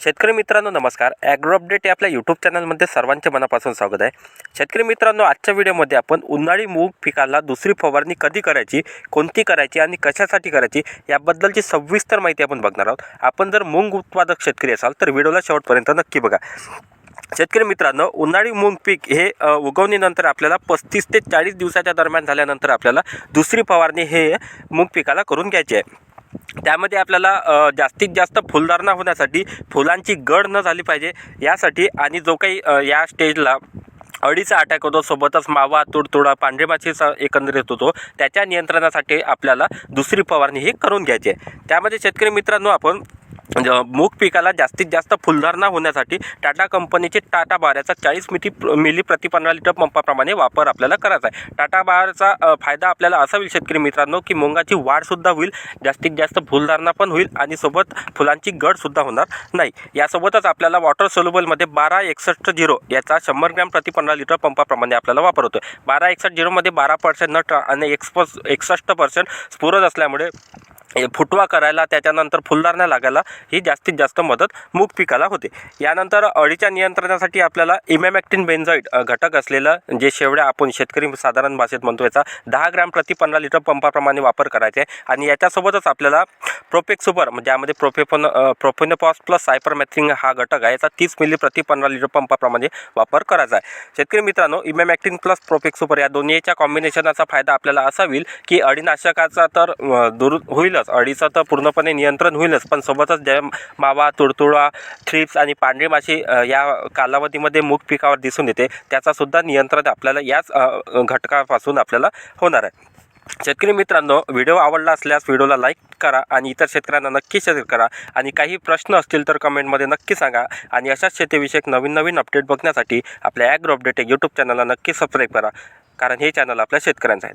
शेतकरी मित्रांनो नमस्कार. ॲग्रो अपडेट या आपल्या यूट्यूब चॅनलमध्ये सर्वांचे मनापासून स्वागत आहे. शेतकरी मित्रांनो आजच्या व्हिडिओमध्ये आपण उन्हाळी मूग पिकाला दुसरी फवारणी कधी करायची कोणती करायची आणि कशासाठी करायची याबद्दलची सविस्तर माहिती आपण बघणार आहोत. आपण जर मूग उत्पादक शेतकरी असाल तर व्हिडिओला शेवटपर्यंत नक्की बघा. शेतकरी मित्रांनो उन्हाळी मूग पीक हे उगवणीनंतर आपल्याला पस्तीस ते चाळीस दिवसाच्या दरम्यान झाल्यानंतर आपल्याला दुसरी फवारणी हे मूग पिकाला करून घ्यायची आहे. त्यामध्ये आपल्याला जास्तीत जास्त फुलधारणा होण्यासाठी फुलांची गड न झाली पाहिजे. यासाठी आणि जो काही या स्टेजला अळीचा अटॅक होतो सोबतच मावा तुडतुडा पांढरी माशीचा एकंदरीत होतो त्याच्या नियंत्रणासाठी आपल्याला दुसरी फवारणी ही करून घ्यायची आहे. त्यामध्ये शेतकरी मित्रांनो आपण म्हणजे, मूग पिकाला जास्तीत जास्त फुलधारणा होण्यासाठी टाटा कंपनीचे टाटा बाराचा चाळीस मिटी मिली प्रति पंधरा लिटर पंपाप्रमाणे वापर आपल्याला करायचा आहे. टाटा बारचा फायदा आपल्याला असा होईल शेतकरी मित्रांनो की मुंगाची वाढसुद्धा होईल जास्तीत जास्त फुलधारणा पण होईल आणि सोबत फुलांची गडसुद्धा होणार नाही. यासोबतच आपल्याला वॉटर सोल्युबलमध्ये बारा एकसष्ट झिरो याचा शंभर ग्रॅम प्रति पंधरा लिटर पंपाप्रमाणे आपल्याला वापर होतो आहे बारा एकसष्ट झिरोमध्ये बारा पर्सेंट नट आणि एक्सपस एकसष्ट पर्सेंट स्फुरद असल्यामुळे फुटवा करायला त्याच्यानंतर फुलधारणा लागायला ही जास्तीत जास्त मदत मूग पिकाला होते. यानंतर अळीच्या नियंत्रणासाठी आपल्याला इमॅमॅक्टिन बेन्झाईड घटक असलेलं जे शेवड्या आपण शेतकरी साधारण भाषेत म्हणतो याचा दहा ग्रॅम प्रति पंधरा लिटर पंपाप्रमाणे वापर करायचा. आहे आणि याच्यासोबतच आपल्याला प्रोपेक सुपर म्हणजे यामध्ये प्रोपेफोन प्रोफेनोपॉस प्लस सायपरमॅथ्रिंग हा घटक आहे याचा तीस मिली प्रति पंधरा लिटर पंपाप्रमाणे वापर करायचा आहे. शेतकरी मित्रांनो इमॅमॅक्टिन प्लस प्रोपेक सुपर या दोन्हीच्या कॉम्बिनेशनचा फायदा आपल्याला असा होईल की अळीनाशकाचा तर दूर होईल होईलच. अळीचं तर पूर्णपणे नियंत्रण होईलच. पण सोबतच जे मावा तुडतुडा थ्रिप्स आणि पांढरी माशी या कालावधीमध्ये मूग पिकावर दिसून येते. त्याचासुद्धा नियंत्रण आपल्याला याच घटकापासून आपल्याला होणार आहे. शेतकरी मित्रांनो व्हिडिओ आवडला असल्यास व्हिडिओला लाईक करा आणि इतर शेतकऱ्यांना नक्की शेअर करा. आणि काही प्रश्न असतील तर कमेंटमध्ये नक्की सांगा. आणि अशाच शेतीविषयक नवीन नवीन अपडेट बघण्यासाठी आपल्या ॲग्रो अपडेट यूट्यूब चॅनलला नक्की सबस्क्राईब करा. कारण हे चॅनल आपल्या शेतकऱ्यांचं आहे.